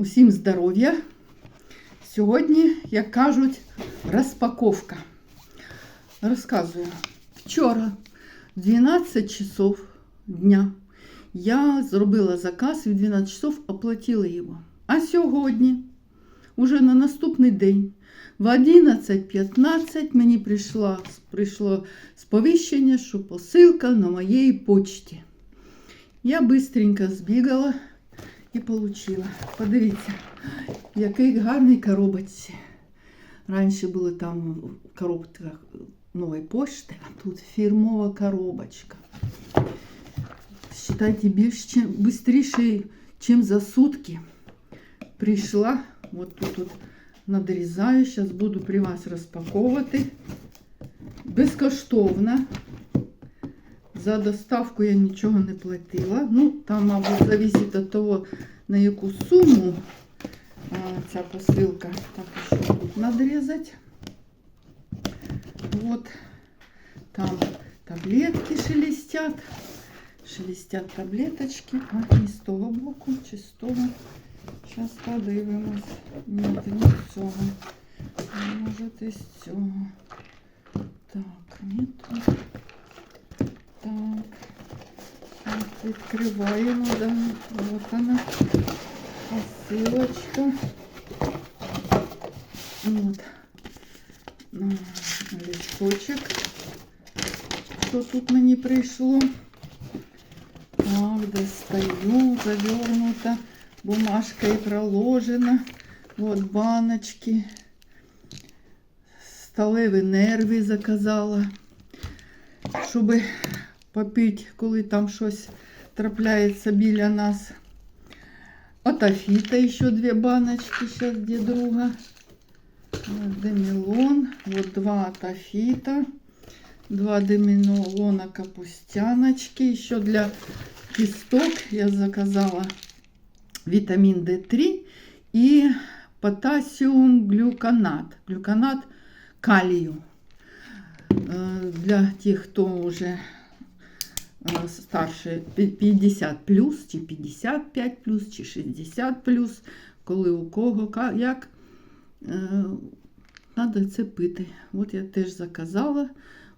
Усім здоров'я. Сьогодні, як кажуть, розпаковка. Розказую. Вчора, 12 часов дня, я зробила заказ і в 12 часов оплатила його. А сьогодні, уже на наступний день, в 11.15 мені прийшло, прийшло сповіщення, що посилка на моїй почті. Я быстренько збігала і отримала. Подивіться, в якій гарній коробочці. Раніше були там в коробках нової пошти, а тут фірмова коробочка. Считайте, більш чим, быстріше, ніж за сутки. Прийшла, от тут от надрізаю, зараз буду при вас розпаковувати. Безкоштовно. За доставку я нічого не платила. Ну, там, мабуть, залежить від того, на яку суму а, ця посилка. Так, що тут надрізати. Вот. Там таблетки шелестят. Шелестят таблеточки. А, не з того боку, чи з того. Зараз подивимось. Ні, не з цього. Може, і з цього. Так, ні тут. Відкриваємо, да. Вот она. Посилочка. Вот. М, Листочок. Що тут мені прийшло? Так, достаю, завернута. Бумажкой проложена. Вот баночки. Сталеві нерви заказала. Щоб попити, коли там щось трапляється біля нас. От Афіта ще дві баночки, зараз де друга. Вот Демілон, вот два от Афіта, два демілона капустяночки. Еще для кисток я заказала витамин D3 и потасиум глюконат. Глюконат калию. Э, Для тех, кто уже э, старше 50 плюс, чи 55 плюс, чи 60 плюс, коли у кого як. Треба це пити. От я теж заказала,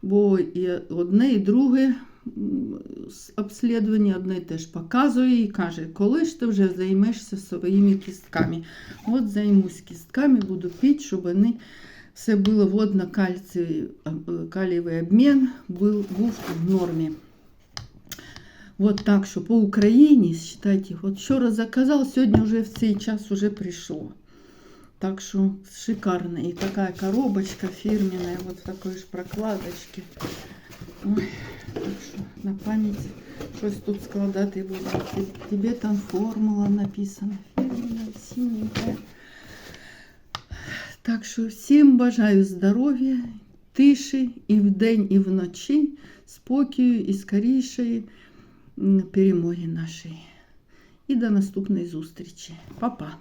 бо і одне, і друге обслідування одне теж показує і каже, коли ж ти вже займешся своїми кістками. От займусь кістками, буду пити, щоб вони все було водно-калієвий обмін був, був в нормі. Вот так, що по Україні, считайте, от вчора заказав, сьогодні вже в цей час уже прийшло. Так что шикарная. И такая коробочка фирменная, вот в такой же прокладочке. Ой, так что на память щось тут складати буду. Те- Тебе там формула написана. Фірменна, синенькая. Так що всім бажаю здоров'я, тиші і вдень, і вночі, спокою і скорішої м, Перемоги нашої. І до наступної зустрічі. Па-па.